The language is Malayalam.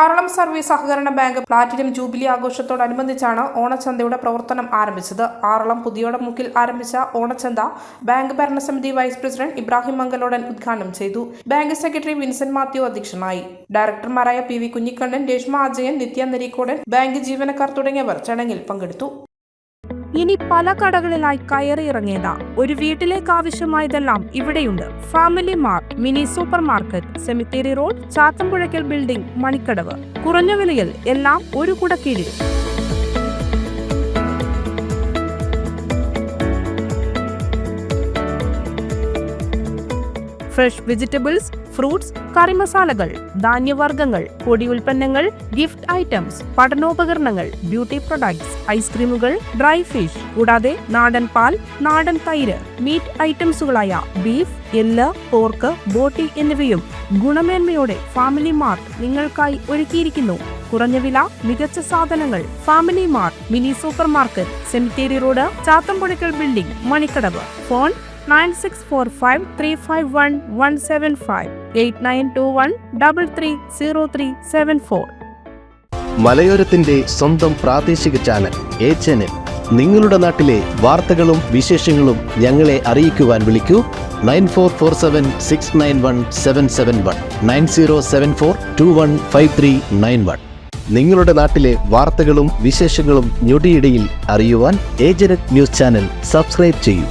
ആറളം സർവീസ് സഹകരണ ബാങ്ക് പ്ലാറ്റിനം ജൂബിലി ആഘോഷത്തോടനുബന്ധിച്ചാണ് ഓണച്ചന്തയുടെ പ്രവർത്തനം ആരംഭിച്ചത്. ആറളം പുതിയോടമുക്കിൽ ആരംഭിച്ച ഓണച്ചന്ത ബാങ്ക് ഭരണസമിതി വൈസ് പ്രസിഡന്റ് ഇബ്രാഹിം മംഗലോടൻ ഉദ്ഘാടനം ചെയ്തു. ബാങ്ക് സെക്രട്ടറി വിൻസെന്റ് മാത്യു അധ്യക്ഷനായി. ഡയറക്ടർമാരായ P V Kunhikannan Reshma Ajayan Nithya Narikkodan bank ജീവനക്കാർ തുടങ്ങിയവർ ചടങ്ങിൽ പങ്കെടുത്തു. ഇനി പല കടകളിലായി കയറിയിറങ്ങേണ്ട ഒരു വീട്ടിലേക്ക് ആവശ്യമായതെല്ലാം ഇവിടെയുണ്ട്. Family mart mini super market cemetery road Chathampuzhakkal building Manikkadavu. കുറഞ്ഞ വിലയിൽ എല്ലാം ഒരു കുടക്കീഴിൽ. ഫ്രഷ് വെജിറ്റബിൾസ് ഫ്രൂട്ട്സ് കറിമസാലകൾ ധാന്യവർഗങ്ങൾ പൊടി ഉൽപ്പന്നങ്ങൾ ഗിഫ്റ്റ് ഐറ്റംസ് പഠനോപകരണങ്ങൾ ബ്യൂട്ടി പ്രൊഡക്ട്സ് ഐസ്ക്രീമുകൾ ഡ്രൈ ഫിഷ് കൂടാതെ നാടൻ പാൽ നാടൻ തൈര് മീറ്റ് ഐറ്റംസുകളായ ബീഫ് എല്ല് പോർക്ക് ബോട്ടി എന്നിവയും ഗുണമേന്മയോടെ ഫാമിലി മാർട്ട് നിങ്ങൾക്കായി ഒരുക്കിയിരിക്കുന്നു. കുറഞ്ഞ വില മികച്ച സാധനങ്ങൾ. Family mart mini super market cemetery road Chathampuzhakkal building Manikkadavu. Phone nine six four five three five one one seven five eight nine two one double three zero three seven four മലയോരത്തിന്റെ സ്വന്തം പ്രാദേശിക ചാനൽ എ ചാനൽ. നിങ്ങളുടെ നാട്ടിലെ വാർത്തകളും വിശേഷങ്ങളും ഞങ്ങളെ അറിയിക്കുവാൻ വിളിക്കൂ. Nine four four seven six nine one seven seven one. Nine zero seven four two one five three nine one. നിങ്ങളുടെ നാട്ടിലെ വാർത്തകളും വിശേഷങ്ങളും ഞൊടിയിടയിൽ അറിയുവാൻ ഏജനറ്റ് ന്യൂസ് ചാനൽ സബ്സ്ക്രൈബ് ചെയ്യൂ.